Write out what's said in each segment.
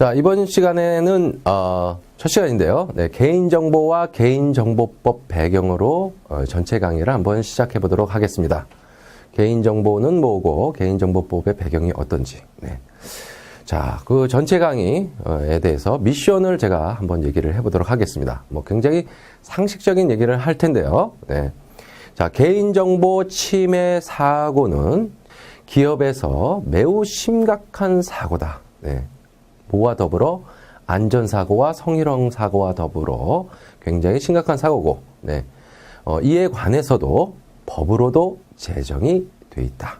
자, 이번 시간에는 어, 첫 시간인데요. 네, 개인정보와 개인정보법 배경으로 어, 전체 강의를 한번 시작해 보도록 하겠습니다. 개인정보는 뭐고 개인정보법의 배경이 어떤지. 네. 자, 그 전체 강의에 대해서 미션을 제가 한번 얘기를 해보도록 하겠습니다. 뭐 굉장히 상식적인 얘기를 할 텐데요. 네. 자, 개인정보 침해 사고는 기업에서 매우 심각한 사고다. 네. 뭐와 더불어 안전사고와 성희롱 사고와 더불어 굉장히 심각한 사고고, 네. 어, 이에 관해서도 법으로도 제정이 돼 있다.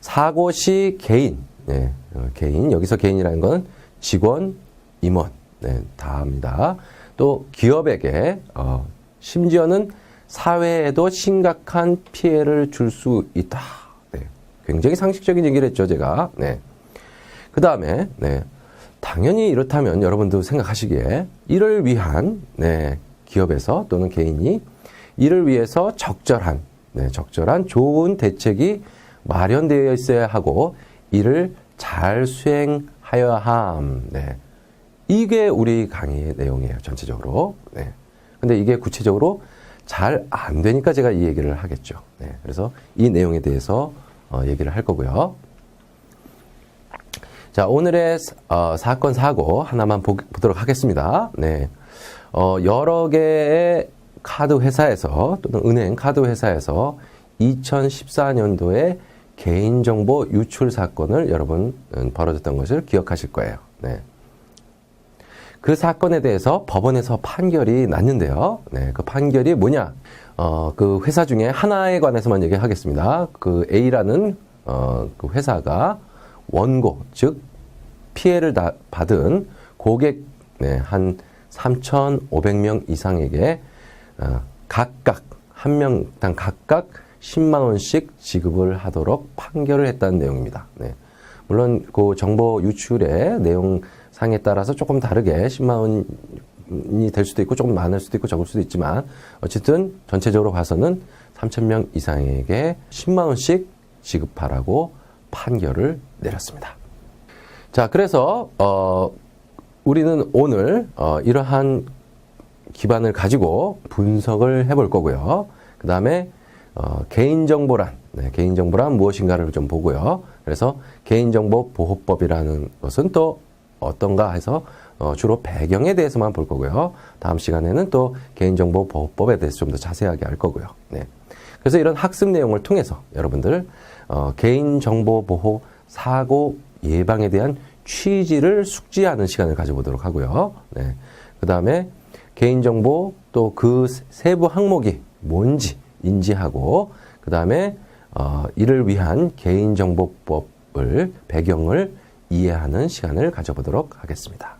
사고 시 개인, 네, 어, 개인, 여기서 개인이라는 건 직원, 임원, 네, 다 합니다. 또 기업에게, 어, 심지어는 사회에도 심각한 피해를 줄 수 있다. 네, 굉장히 상식적인 얘기를 했죠, 제가. 네. 그 다음에, 네. 당연히 이렇다면 여러분도 생각하시기에 이를 위한, 네, 기업에서 또는 개인이 이를 위해서 적절한, 네, 적절한 좋은 대책이 마련되어 있어야 하고 이를 잘 수행하여야 함. 네. 이게 우리 강의의 내용이에요, 전체적으로. 네. 근데 이게 구체적으로 잘 안 되니까 제가 이 얘기를 하겠죠. 네. 그래서 이 내용에 대해서 어, 얘기를 할 거고요. 자, 오늘의 어, 사건 사고 하나만 보, 도록 하겠습니다. 네. 어, 여러 개의 카드 회사에서 또는 은행 카드 회사에서 2014년도에 개인정보 유출 사건을 여러분 음, 벌어졌던 것을 기억하실 거예요. 네. 그 사건에 대해서 법원에서 판결이 났는데요. 네, 그 판결이 뭐냐? 어, 그 회사 중에 하나에 관해서만 얘기하겠습니다. 그 A라는 어, 그 회사가 원고, 즉 피해를 다 받은 고객 네, 한 3,500명 이상에게 어, 각각 한 명당 각각 10만 원씩 지급을 하도록 판결을 했다는 내용입니다. 네. 물론 그 정보 유출의 내용상에 따라서 조금 다르게 10만 원이 될 수도 있고 조금 많을 수도 있고 적을 수도 있지만 어쨌든 전체적으로 봐서는 3,000명 이상에게 10만 원씩 지급하라고 판결을 내렸습니다. 자, 그래서 어 우리는 오늘 어 이러한 기반을 가지고 분석을 해볼 거고요. 그 다음에 어, 개인정보란, 네, 개인정보란 무엇인가를 좀 보고요. 그래서 개인정보 보호법이라는 것은 또 어떤가 해서 어, 주로 배경에 대해서만 볼 거고요. 다음 시간에는 또 개인정보 보호법에 대해서 좀 더 자세하게 알 거고요. 네. 그래서 이런 학습 내용을 통해서 여러분들 어, 개인정보 보호 사고 예방에 대한 취지를 숙지하는 시간을 가져보도록 하고요. 네. 그 다음에 개인정보 또 그 세부 항목이 뭔지 인지하고 그 다음에 어, 이를 위한 개인정보법을 배경을 이해하는 시간을 가져보도록 하겠습니다.